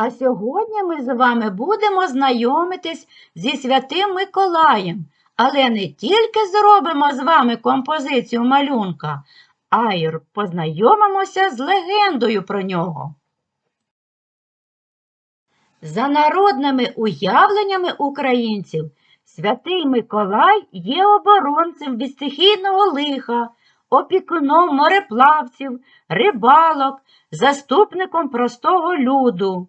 А сьогодні ми з вами будемо знайомитись зі святим Миколаєм, але не тільки зробимо з вами композицію малюнка, а й познайомимося з легендою про нього. За народними уявленнями українців, святий Миколай є оборонцем від стихійного лиха, опікуном мореплавців, рибалок, заступником простого люду.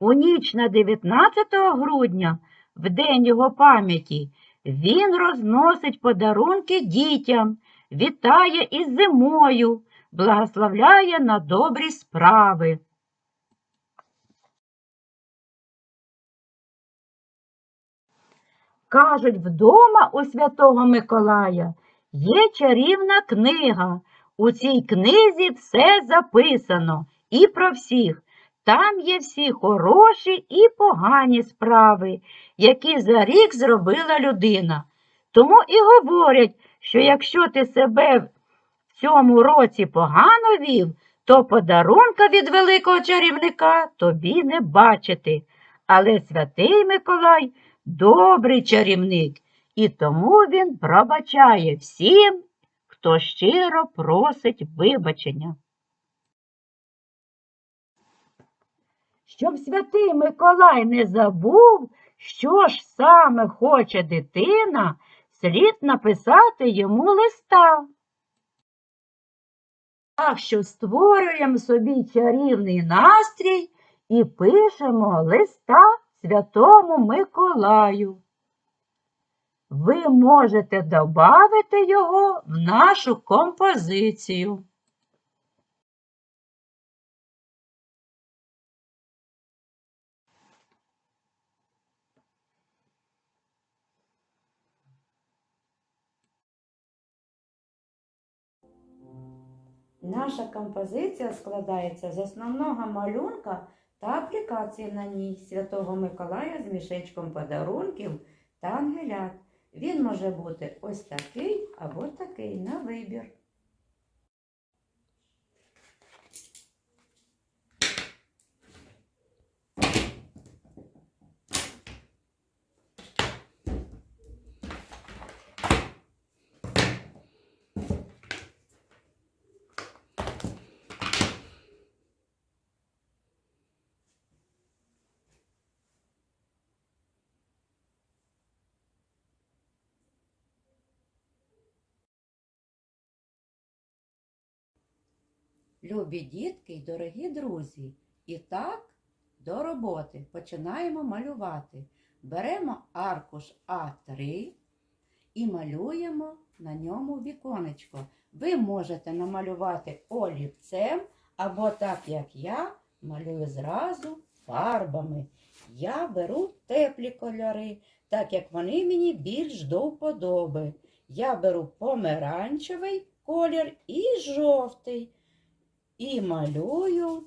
У ніч на 19 грудня, в день його пам'яті, він розносить подарунки дітям, вітає із зимою, благословляє на добрі справи. Кажуть, вдома у святого Миколая є чарівна книга. У цій книзі все записано і про всіх. Там є всі хороші і погані справи, які за рік зробила людина. Тому і говорять, що якщо ти себе в цьому році погано вів, то подарунка від великого чарівника тобі не бачити. Але святий Миколай добрий чарівник, і тому він пробачає всім, хто щиро просить вибачення. Щоб святий Миколай не забув, що ж саме хоче дитина, слід написати йому листа. Так що створюємо собі чарівний настрій і пишемо листа святому Миколаю. Ви можете додати його в нашу композицію. Наша композиція складається з основного малюнка та аплікації на ній Святого Миколая з мішечком подарунків та ангелят. Він може бути ось такий або такий на вибір. Любі дітки й дорогі друзі, і так до роботи починаємо малювати. Беремо аркуш А3 і малюємо на ньому віконечко. Ви можете намалювати олівцем, або так, як я, малюю зразу фарбами. Я беру теплі кольори, так як вони мені більш до вподоби. Я беру помаранчевий колір і жовтий і малюю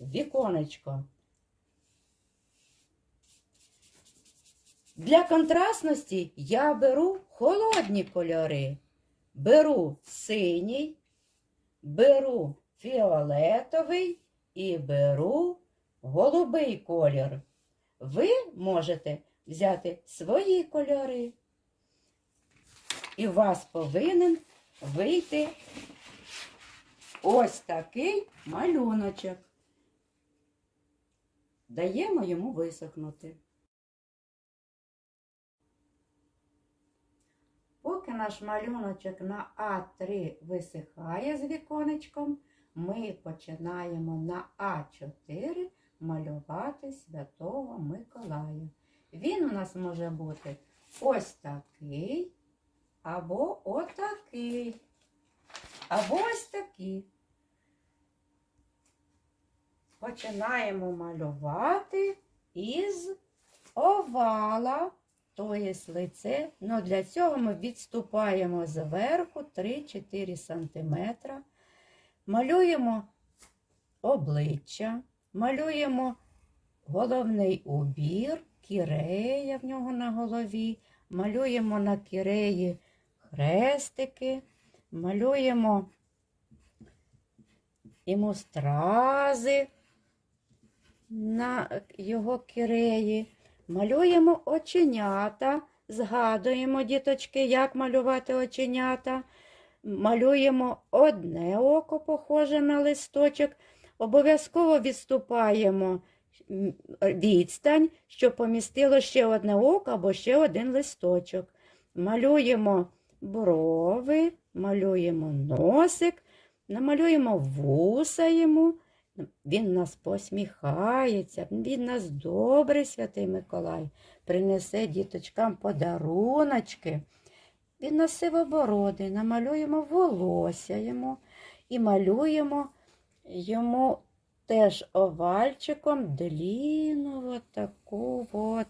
віконечко. Для контрастності я беру холодні кольори. Беру синій, беру фіолетовий і беру голубий колір. Ви можете взяти свої кольори. І у вас повинен вийти ось такий малюночок. Даємо йому висохнути. Поки наш малюночок на А3 висихає з віконечком, ми починаємо на А4 малювати Святого Миколая. Він у нас може бути ось такий або отакий. Або ось такі. Починаємо малювати із овала, тобто лице. Ну, для цього ми відступаємо зверху 3-4 см. Малюємо обличчя, малюємо головний убір, кірея в нього на голові, малюємо на кіреї хрестики малюємо йому стрази на його киреї. Малюємо оченята, згадуємо, діточки, як малювати оченята. Малюємо одне око, похоже на листочок. Обов'язково відступаємо відстань, щоб помістило ще одне око або ще один листочок. Малюємо брови, малюємо носик, намалюємо вуса йому. Він нас посміхається, він нас добрий, святий Миколай, принесе діточкам подаруночки. Він нас сивобородий, намалюємо волосся йому і малюємо йому теж овальчиком длінну таку от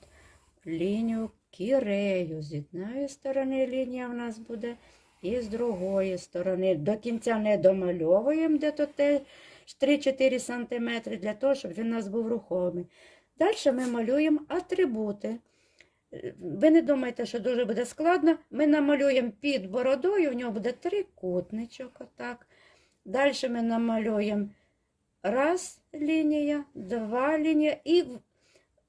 лінію кірею. З однієї сторони лінія в нас буде, і з другої сторони. До кінця не домальовуємо, де то те 3-4 см, для того, щоб він у нас був рухомий. Далі ми малюємо атрибути. Ви не думайте, що дуже буде складно. Ми намалюємо під бородою, у нього буде трикутничок. Отак. Далі ми намалюємо раз лінія, два лінія. І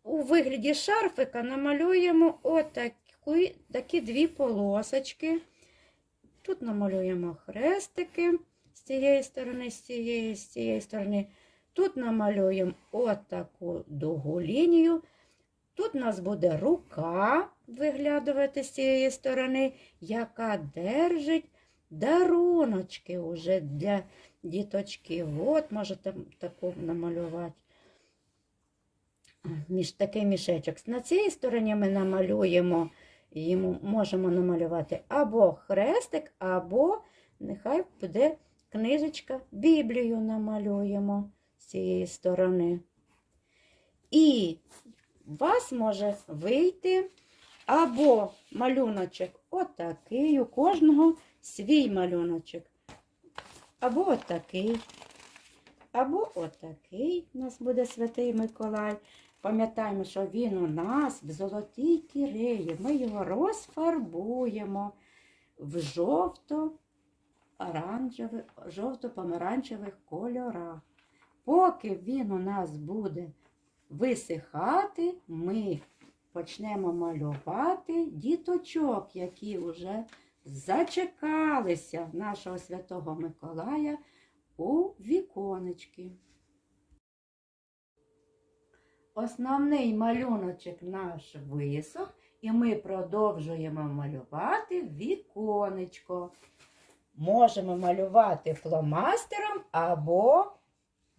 у вигляді шарфика намалюємо отакі такі дві полосочки. Тут намалюємо хрестики з цієї сторони, з цієї, з цієї сторони. Тут намалюємо отаку довгу лінію. Тут у нас буде рука виглядувати з цієї сторони, яка держить даруночки уже для діточки. От, можете таку намалювати. Між такий мішечок. На цій стороні ми намалюємо, йому можемо намалювати або хрестик, або нехай буде книжечка, Біблію намалюємо з цієї сторони. І у вас може вийти або малюночок отакий, у кожного свій малюночок. Або отакий, або отакий у нас буде Святий Миколай. Пам'ятаємо, що він у нас в золотій киреї. Ми його розфарбуємо в жовто оранжевих, жовто-помаранчевих кольорах. Поки він у нас буде висихати, ми почнемо малювати діточок, які вже зачекалися нашого святого Миколая у віконечки. Основний малюночок наш висох, і ми продовжуємо малювати віконечко. Можемо малювати фломастером або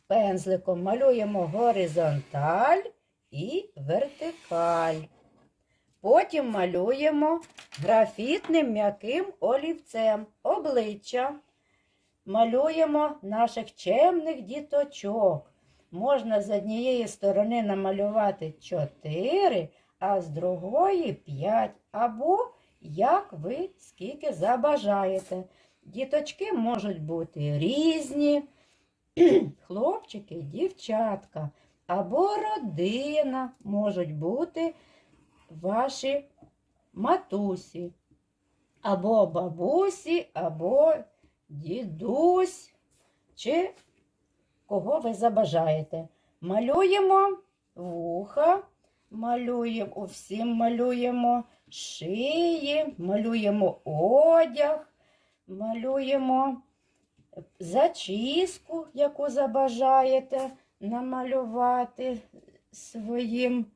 пензликом. Малюємо горизонталь і вертикаль. Потім малюємо графітним м'яким олівцем обличчя. Малюємо наших чемних діточок. Можна з однієї сторони намалювати 4, а з другої 5. Або як ви скільки забажаєте. Діточки можуть бути різні, хлопчики, дівчатка, або родина можуть бути ваші матусі, або бабусі, або дідусь, чи кого ви забажаєте. Малюємо вуха, малюємо, всім малюємо шиї, малюємо одяг, малюємо зачіску, яку забажаєте намалювати своїм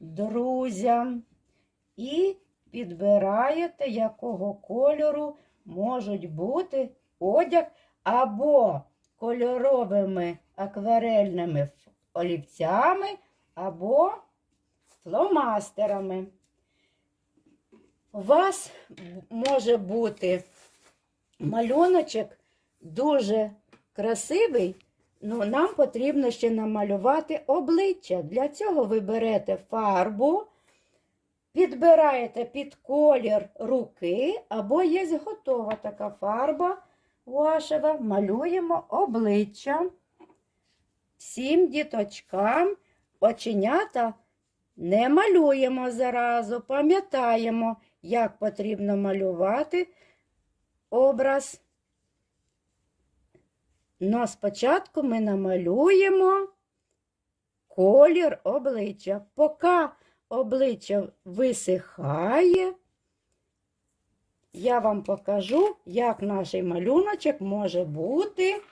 друзям. І підбираєте, якого кольору можуть бути одяг або кольоровими акварельними олівцями, або фломастерами. У вас може бути малюночок дуже красивий, Ну, нам потрібно ще намалювати обличчя. Для цього ви берете фарбу, підбираєте під колір руки, або є готова така фарба ваша, малюємо обличчя. Всім діточкам оченята не малюємо зразу, пам'ятаємо, як потрібно малювати образ. Но спочатку ми намалюємо колір обличчя. Поки обличчя висихає, я вам покажу, як наш малюночок може бути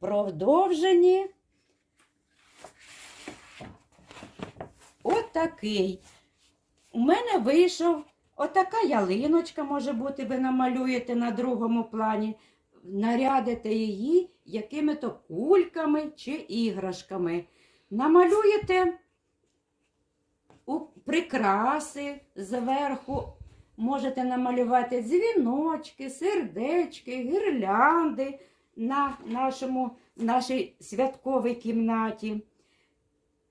продовжені. Отакий. У мене вийшов отака ялиночка, може бути, ви намалюєте на другому плані, нарядите її якими-то кульками чи іграшками. Намалюєте у прикраси зверху, можете намалювати дзвіночки, сердечки, гірлянди на нашому, нашій святковій кімнаті.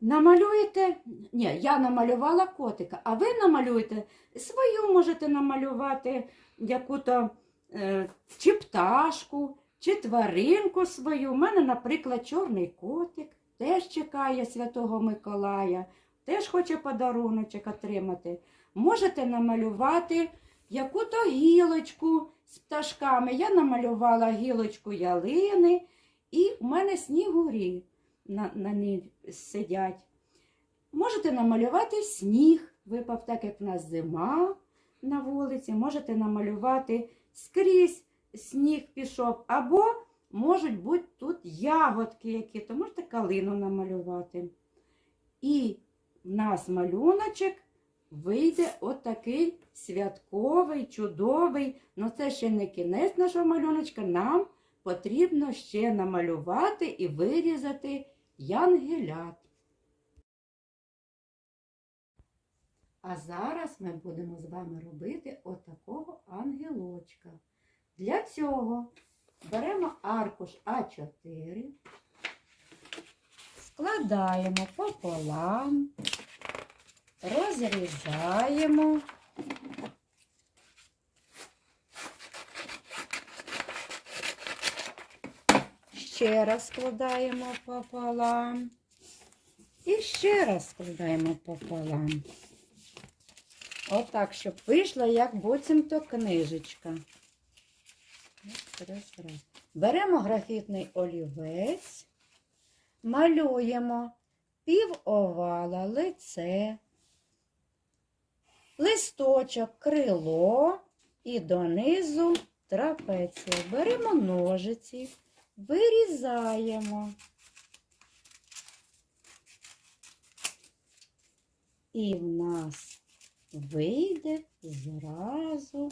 Намалюєте, ні, я намалювала котика, а ви намалюєте свою можете намалювати яку-то е, чи пташку, чи тваринку свою. У мене, наприклад, чорний котик теж чекає Святого Миколая, теж хоче подаруночок отримати. Можете намалювати яку-то гілочку з пташками. Я намалювала гілочку ялини, і в мене снігурі на, на ній сидять. Можете намалювати сніг, випав так, як в нас зима на вулиці. Можете намалювати скрізь сніг пішов, або можуть бути тут ягодки, які, то можете калину намалювати. І в нас малюночок вийде отакий святковий, чудовий. Ну це ще не кінець нашого малюночка. Нам потрібно ще намалювати і вирізати янгелят. А зараз ми будемо з вами робити отакого ангелочка. Для цього беремо аркуш А4, складаємо пополам, розрізаємо. Ще раз складаємо пополам. І ще раз складаємо пополам. Отак, щоб вийшла, як буцімто книжечка. Беремо графітний олівець, малюємо пів овала, лице, листочок, крило і донизу трапеція. Беремо ножиці, вирізаємо. І в нас вийде зразу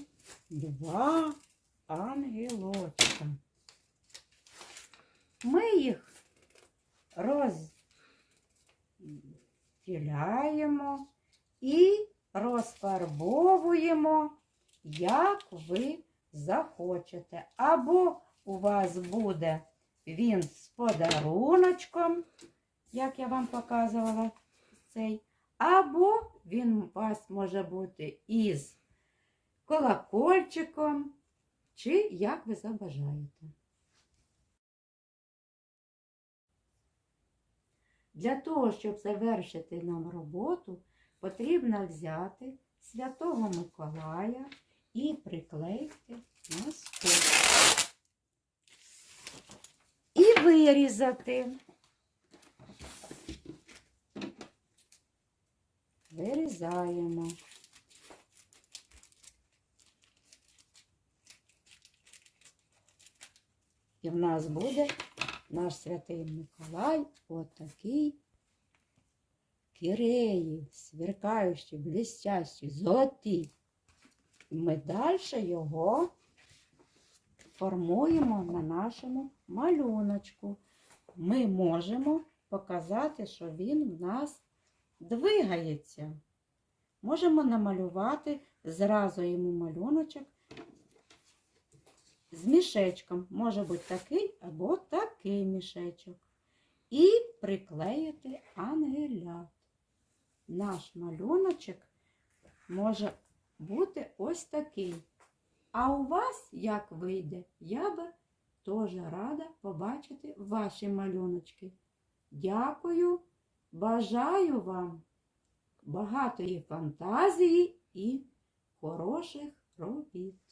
два ангелочка. Ми їх розділяємо і розфарбовуємо, як ви захочете. Або у вас буде він з подаруночком, як я вам показувала цей. Або він у вас може бути із колокольчиком, чи як ви забажаєте. Для того, щоб завершити нам роботу, потрібно взяти Святого Миколая і приклеїти на стол. І вирізати. Вирізаємо. І в нас буде наш святий Миколай отакий киреї, сверкаючі, блістящі, золоті. І ми далі його формуємо на нашому малюночку. Ми можемо показати, що він в нас двигається. Можемо намалювати зразу йому малюночок з мішечком. Може бути такий або такий мішечок. І приклеїти ангелят. Наш малюночок може бути ось такий. А у вас, як вийде, я би теж рада побачити ваші малюночки. Дякую, бажаю вам багатої фантазії і хороших робіт.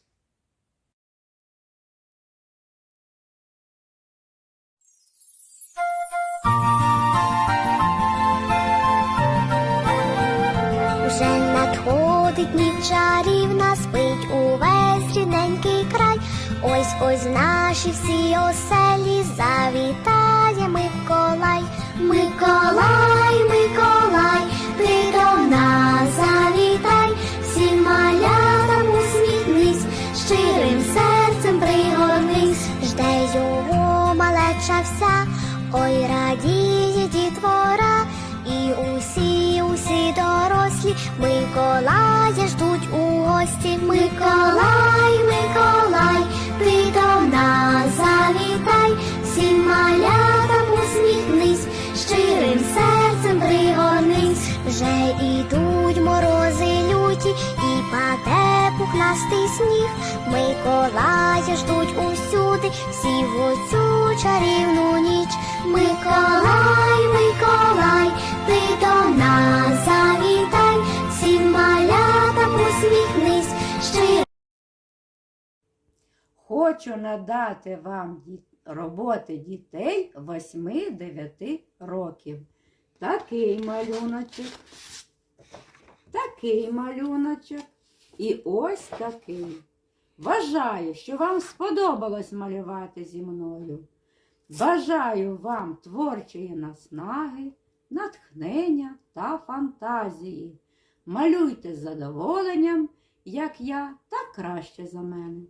Світить ніч чарівна, спить увесь рідненький край. Ось ось наші всі оселі завітає Миколай. Миколай, Миколай, ти до нас завітай, всім малятам усміхнись, щирим серцем пригорнись, жде його малеча вся, ой радіє дітвора, і усі, усі дорослі Миколая вже ідуть морози люті, і паде пухнастий сніг. Миколая ждуть усюди, всі в оцю чарівну ніч. Миколай, Миколай, ти до нас завітай, всім малятам усміхнись, щиро. Хочу надати вам роботи дітей 8-9 років. Такий малюночок, такий малюночок і ось такий. Вважаю, що вам сподобалось малювати зі мною. Бажаю вам творчої наснаги, натхнення та фантазії. Малюйте з задоволенням, як я, так краще за мене.